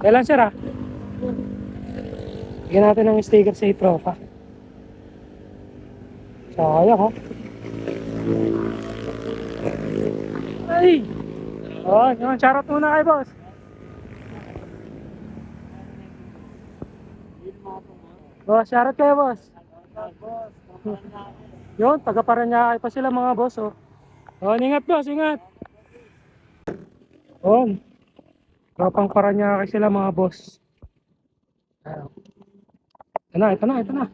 Kailan sir ah? Bigyan natin ng sticker sa tropa. Sayang oh. Ay! Oh, yun, charot muna kay boss. Boss, charot kayo boss. Yun, taga Paranaque pa sila mga boss oh. Oh, ingat boss, ingat. Oh. Tropang Paranaque sila mga boss. Ito na, ito na, ito na.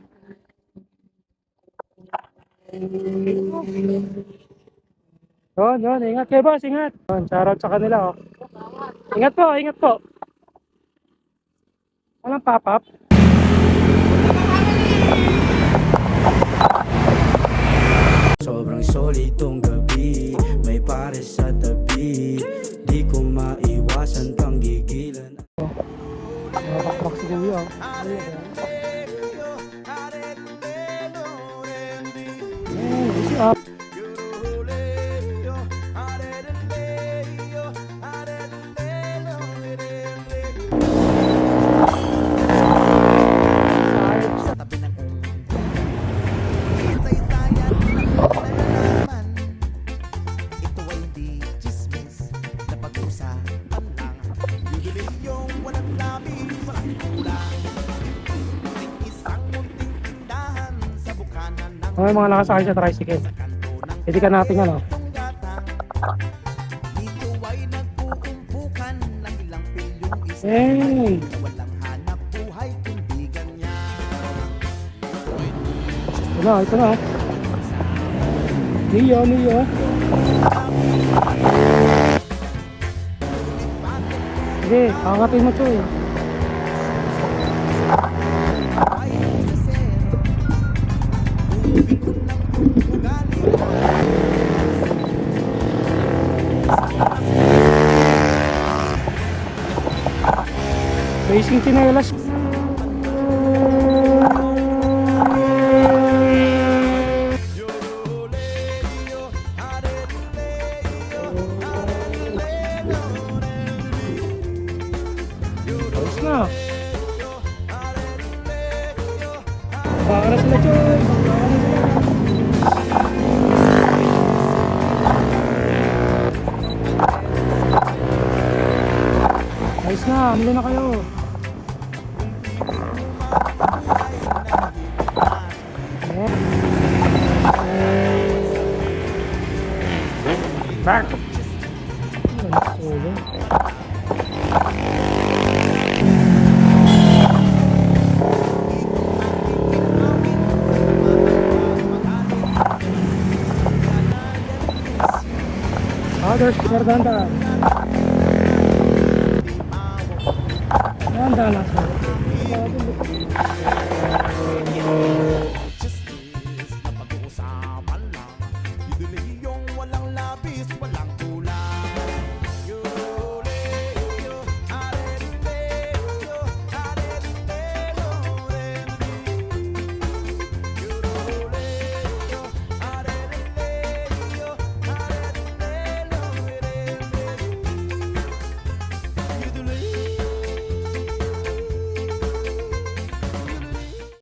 Yun, yun, ingat kayo boss, ingat. Yun, shoutout sa kanila oh. Ingat po, ingat po. Walang pop-up. Ng Mga nakasakay sa tricycle. Pwede ka natin ano. Hey! Ito na, ito na. Leo, Leo. Sige, angatin mo ito eh. Racing tinelas. Ayos na. Baka na sila, Choy. Baka na sila. Ayos na, amili na kayo. Bak. Arkadaş buradan da Ben de anlatmadım.